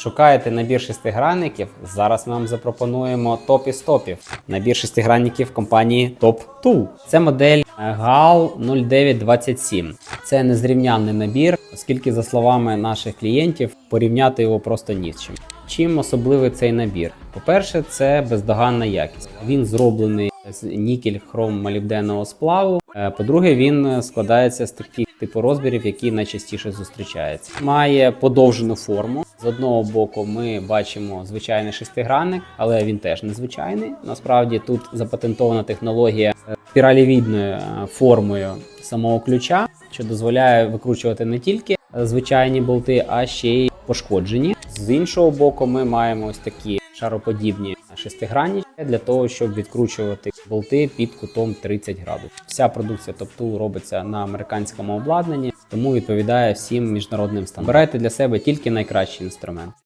Шукаєте набір шестигранників? Зараз ми вам запропонуємо топ із топів. Набір шестигранників компанії Top Tool. Це модель е, GAL 0927. Це незрівнянний набір, оскільки, за словами наших клієнтів, порівняти його просто ні з чим. Чим особливий цей набір? По-перше, це бездоганна якість. Він зроблений з нікель хром молібденного сплаву. Е, По-друге, він е, складається з таких типу розмірів, які найчастіше зустрічаються. Має подовжену форму. З одного боку, ми бачимо звичайний шестигранник, але він теж незвичайний. Насправді тут запатентована технологія е, спіралівідною е, формою самого ключа, що дозволяє викручувати не тільки е, звичайні болти, а ще й пошкоджені. З іншого боку, ми маємо ось такі шароподібні шестигранні для того, щоб відкручувати болти під кутом 30 градусів. Вся продукція Топтул робиться на американському обладнанні, тому відповідає всім міжнародним стандартам. Обирайте для себе тільки найкращий інструмент.